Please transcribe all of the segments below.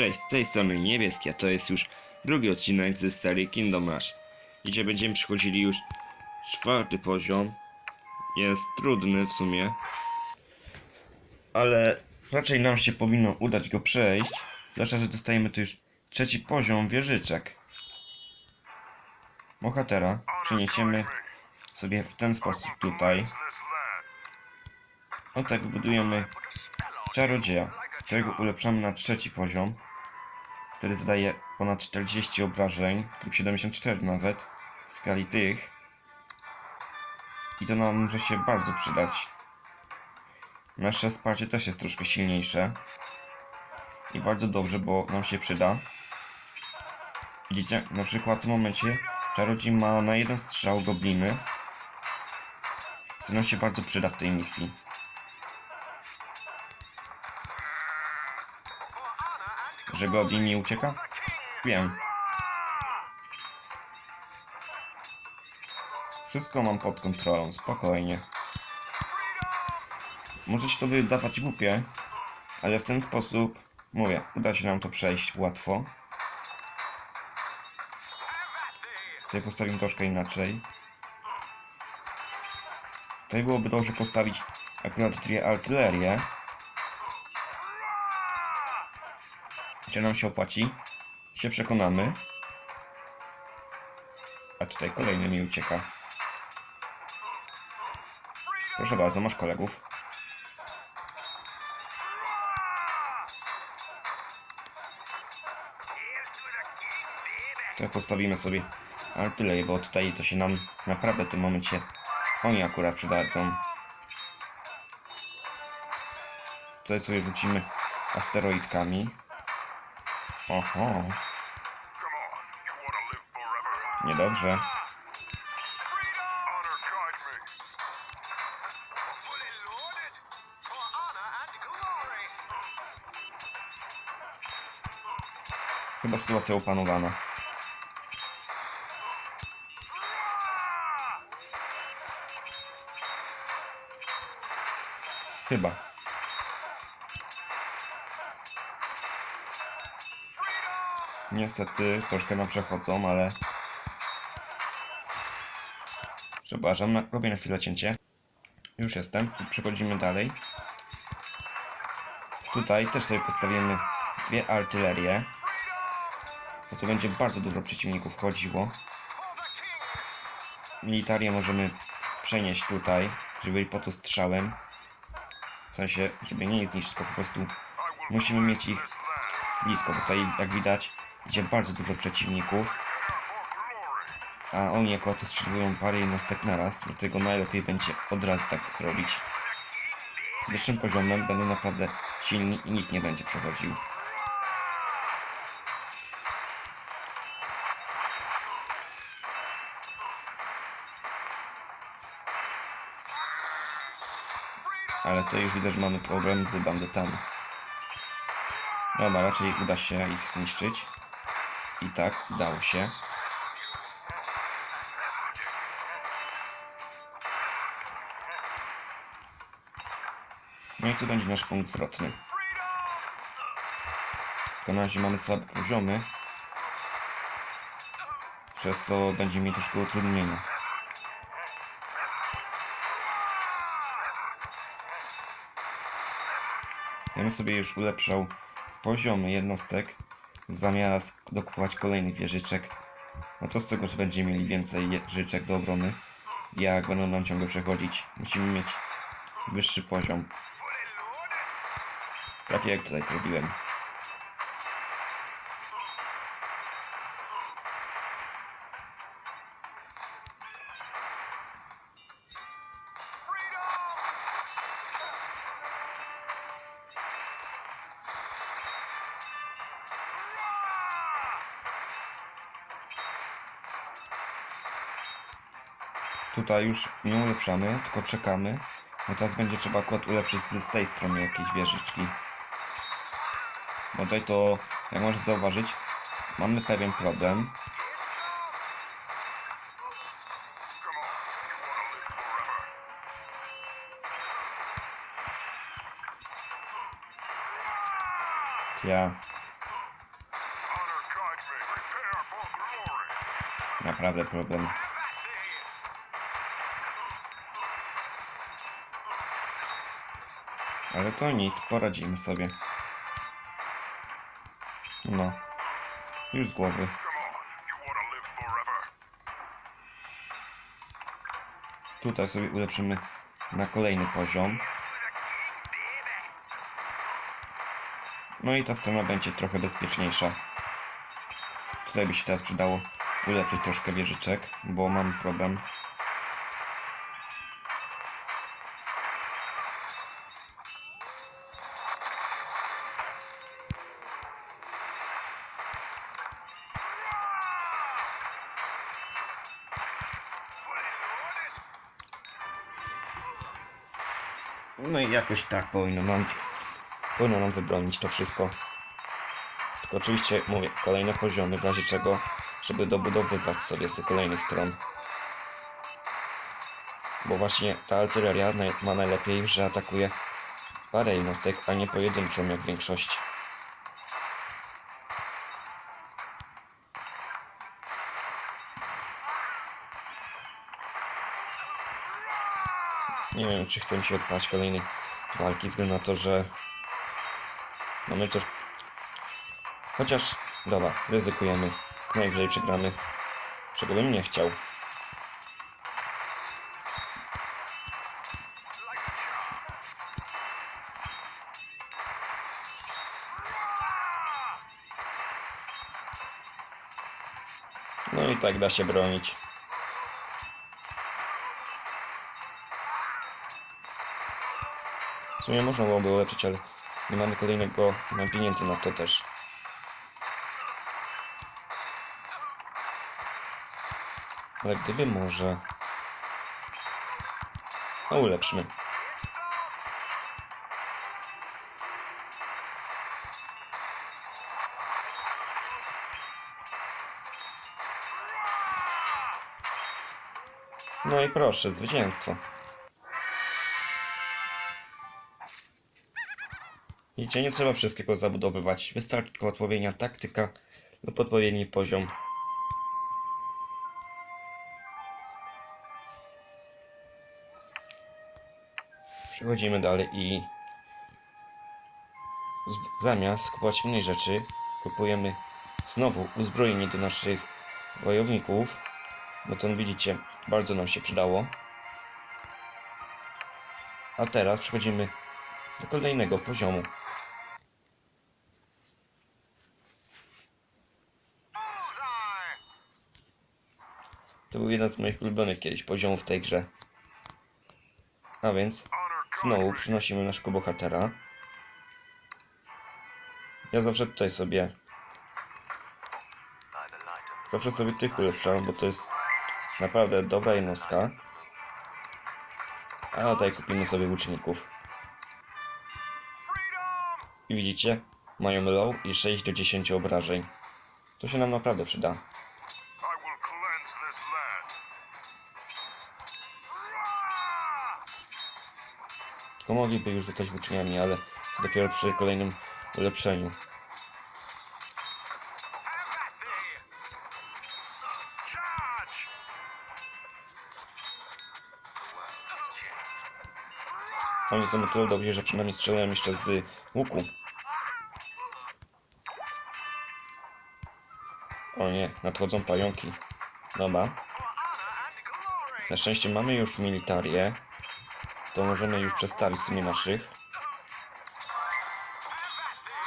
Cześć, z tej strony niebieskie, to jest już drugi odcinek ze serii Kingdom Rush. Dzisiaj będziemy przechodzili już czwarty poziom. Jest trudny w sumie. Ale raczej nam się powinno udać go przejść. Zwłaszcza, że dostajemy tu już trzeci poziom wieżyczek. Bohatera przeniesiemy sobie w ten sposób tutaj. O tak budujemy czarodzieja, którego ulepszamy na trzeci poziom, który zadaje ponad 40 obrażeń, lub 74 nawet, w skali tych. I to nam może się bardzo przydać. Nasze wsparcie też jest troszkę silniejsze. I bardzo dobrze, bo nam się przyda. Widzicie, na przykład w tym momencie czarodziej ma na jeden strzał gobliny. To nam się bardzo przyda w tej misji. Że goblin mi ucieka? Wiem. Wszystko mam pod kontrolą, spokojnie. Może się to wydawać głupie, ale w ten sposób, mówię, uda się nam to przejść łatwo. Sobie postawimy troszkę inaczej. Tutaj byłoby dobrze postawić akurat dwie Czy nam się opłaci? Się przekonamy. A tutaj kolejny mi ucieka. Proszę bardzo, masz kolegów. Tutaj postawimy sobie artylerię, bo tutaj to się nam naprawdę w tym momencie oni akurat przydadzą. Tutaj sobie rzucimy asteroidkami. Oho, niedobrze. Chyba sytuacja opanowana. Chyba. Niestety troszkę nam przechodzą, ale... Przepraszam, robię na chwilę cięcie. Już jestem. Przechodzimy dalej. Tutaj też sobie postawimy dwie artylerie. Bo tu będzie bardzo dużo przeciwników chodziło. Militarię możemy przenieść tutaj, żeby byli pod ostrzałem. W sensie, żeby nie zniszczyć, tylko po prostu musimy mieć ich blisko, tutaj jak widać idzie bardzo dużo przeciwników, a oni jako to strzeliwują parę jednostek naraz, dlatego najlepiej będzie od razu tak zrobić. Z wyższym poziomem będą naprawdę silni i nikt nie będzie przechodził. Ale to już widać, że mamy problem z bandytami. Dobra, raczej uda się ich zniszczyć. I tak, udało się. No i tu będzie nasz punkt zwrotny. Tylko na razie mamy słabe poziomy. Przez to będzie mi troszkę utrudnienia. Ja bym sobie już ulepszał poziomy jednostek, zamiast dokupować kolejnych wieżyczek. No to z tego, że będziemy mieli więcej je- życzek do obrony, jak będą nam ciągle przechodzić. Musimy mieć wyższy poziom. Tak jak tutaj zrobiłem. tutaj już nie ulepszamy, tylko czekamy. Bo teraz będzie trzeba akurat ulepszyć z tej strony jakieś wieżyczki. Bo tutaj to, jak możesz zauważyć, mamy pewien problem. Ja. Naprawdę problem. Ale to nic, poradzimy sobie. No. Już z głowy. Tutaj sobie ulepszymy na kolejny poziom. No i ta strona będzie trochę bezpieczniejsza. Tutaj by się teraz przydało ulepszyć troszkę wieżyczek, bo mam problem. Jakoś tak powinno nam, powinno nam wybronić to wszystko. Tylko oczywiście mówię, kolejne poziomy, w razie czego, żeby dobudowywać sobie z kolejnych stron. Bo właśnie ta artyleria ma najlepiej, że atakuje parę jednostek, a nie pojedynczą jak większość. Nie wiem, czy chcę się odpalać kolejnej walki, względu na to, że mamy też... Chociaż, dobra, ryzykujemy. Najwyżej przegramy. Czego bym nie chciał. No i tak da się bronić. Sumie można byłoby ulepszyć, ale nie mamy kolejnego, nie mam pieniędzy na to też. Ale gdyby może... No ulepszmy. No i proszę, zwycięstwo. Widzicie, nie trzeba wszystkiego zabudowywać. Wystarczy tylko odpowiednia taktyka lub odpowiedni poziom. Przechodzimy dalej i zamiast kupować innej rzeczy, kupujemy znowu uzbrojenie do naszych wojowników. Bo to widzicie, bardzo nam się przydało. A teraz przechodzimy do kolejnego poziomu. To był jeden z moich ulubionych kiedyś poziomów w tej grze. A więc znowu przynosimy naszego bohatera. Ja zawsze tutaj sobie zawsze sobie tych ulepszałem, bo to jest naprawdę dobra jednostka. A tutaj kupimy sobie łuczników. I widzicie? Mają low i 6 do 10 obrażeń. To się nam naprawdę przyda. Tylko mogliby już rzucać włóczniami, ale dopiero przy kolejnym ulepszeniu. Oni są na tyle dobrzy, że przynajmniej strzelają jeszcze z łuku. O nie, nadchodzą pająki. Dobra. Na szczęście mamy już militarię. To możemy już przestawić sobie naszych.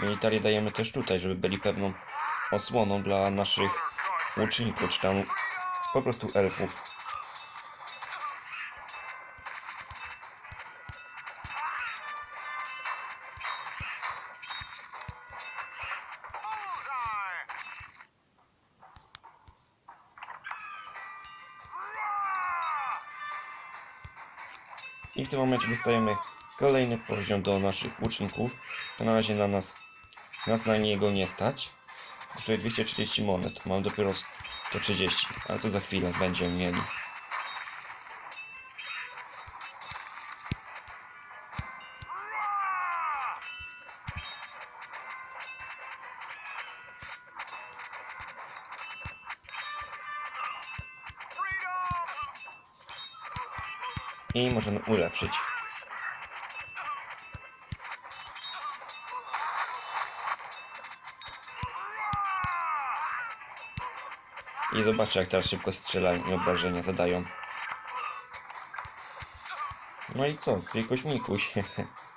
Militarię dajemy też tutaj, żeby byli pewną osłoną dla naszych łuczników, czy tam po prostu elfów. I w tym momencie dostajemy kolejny poziom do naszych łuczników. To na razie na nas, nas na niego nie stać. Kosztuje 230 monet. Mam dopiero 130, ale to za chwilę będziemy mieli. I możemy ulepszyć. I zobaczcie jak teraz szybko strzelają i obrażenia zadają. No i co? Fikuś mikuś.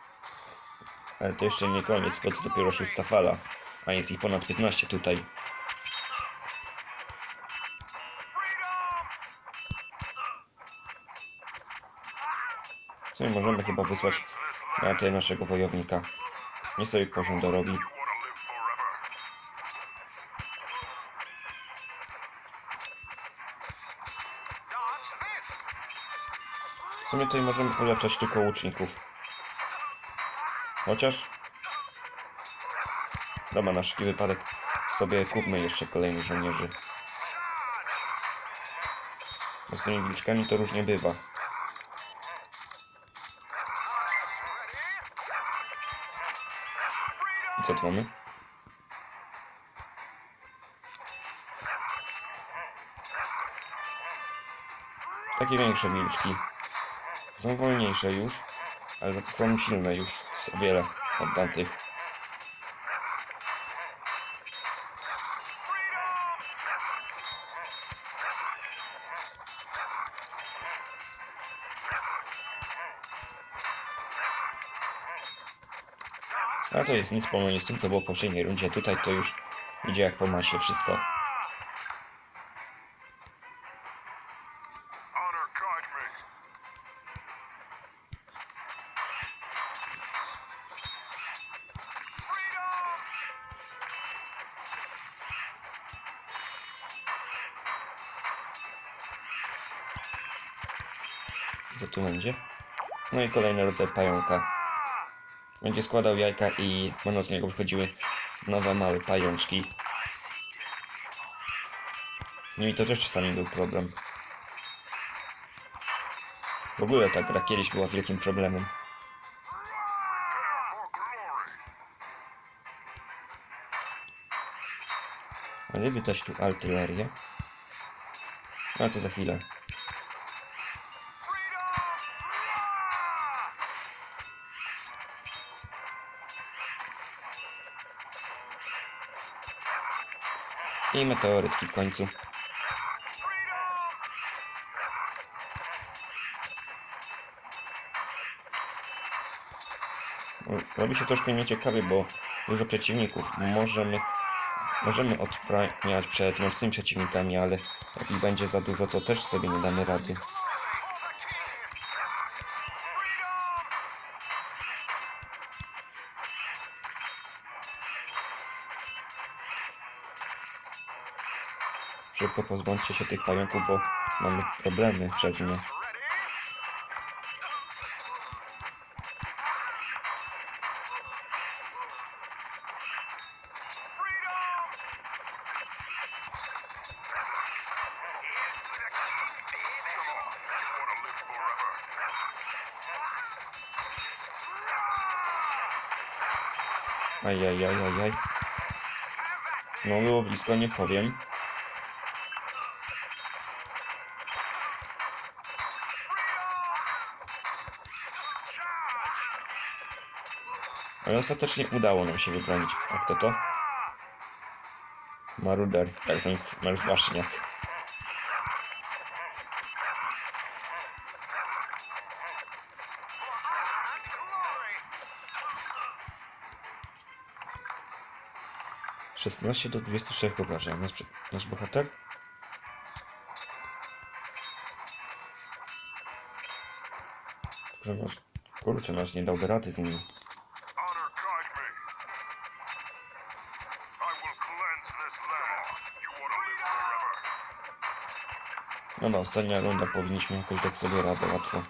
Ale to jeszcze nie koniec, bo to dopiero szósta fala. A jest ich ponad 15 tutaj. Sumie możemy chyba wysłać tutaj naszego wojownika. Nie sobie poziom dorobi. W sumie tutaj możemy ulepszać tylko łuczników. Chociaż... Dobra, na szybki wypadek sobie kupmy jeszcze kolejnych żołnierzy. Bo z tymi wilczkami to różnie bywa. Co tu mamy? Takie większe wilczki. Są wolniejsze już, ale to są silne już o wiele od tamtych. A to jest nic wspólnego z tym, co było w poprzedniej rundzie. Tutaj to już idzie jak po masie wszystko. Co tu będzie? No i kolejny rodzaj pająka. Będzie składał jajka i będą z niego wychodziły nowe małe pajączki. Z nimi to też czasami był problem. W ogóle ta gra kiedyś była wielkim problemem. Ale widać tu artylerię. A to za chwilę. I meteorytki w końcu. Robi się troszkę nieciekawie, bo dużo przeciwników. Możemy, możemy odprawiać przed mocnymi przeciwnikami, ale jak ich będzie za dużo, to też sobie nie damy rady. Szybko pozbądźcie się tych pająków, bo mamy problemy przez nie. Ajajajajaj. No było blisko, nie powiem. Ale ostatecznie udało nam się wybronić. A kto to? Maruder, tak marszwaszniak. And glory! 16 do 23 obrażeń. Nasz, nasz bohater? Kurczę, nasz nie dałby rady z nim. Forever. Dobra, ostatnia runda powinniśmy jakoś dać sobie radę łatwo.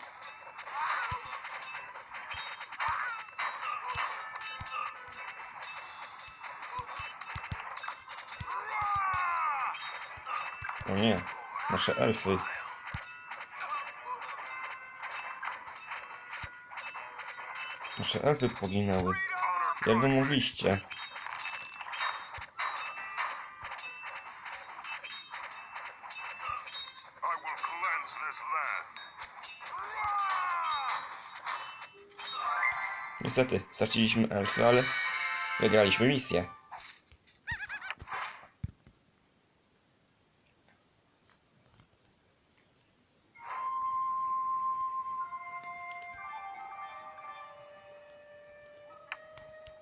O nie, nasze elfy. Nasze elfy poginęły. Jak wy mogliście? Niestety, straciliśmy Elsę, ale wygraliśmy misję.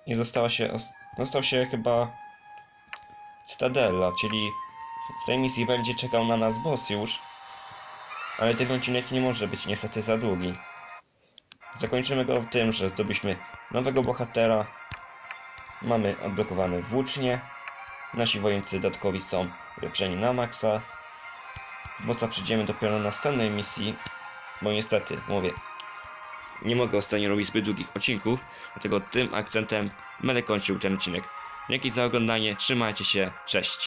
I została się, os- został się chyba Cytadella, czyli w tej misji będzie czekał na nas boss już, ale ten odcinek nie może być niestety za długi. Zakończymy go tym, że zdobyliśmy nowego bohatera, mamy odblokowane włócznie, nasi wojownicy dodatkowi są leczeni na maksa, bossa przyjdziemy dopiero na następnej misji, bo niestety, mówię, nie mogę ostatnio robić zbyt długich odcinków, dlatego tym akcentem będę kończył ten odcinek. Dzięki za oglądanie, trzymajcie się, cześć!